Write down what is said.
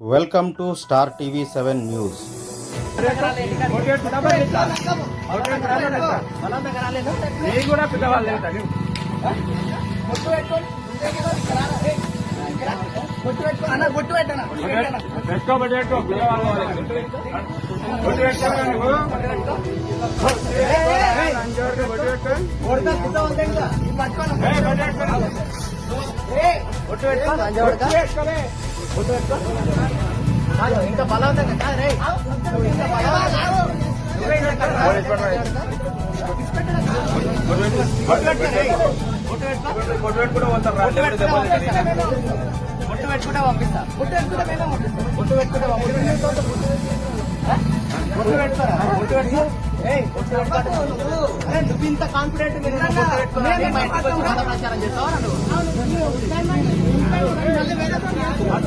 welcome to star TV seven news నీకు కూడా బలవంతంగా కాదు రే పెట్టుకుంటే పంపిస్తా పెట్టుకుంటే పంపిస్తా నువ్వు ఇంత కాన్ఫిడెంట్ ప్రచారం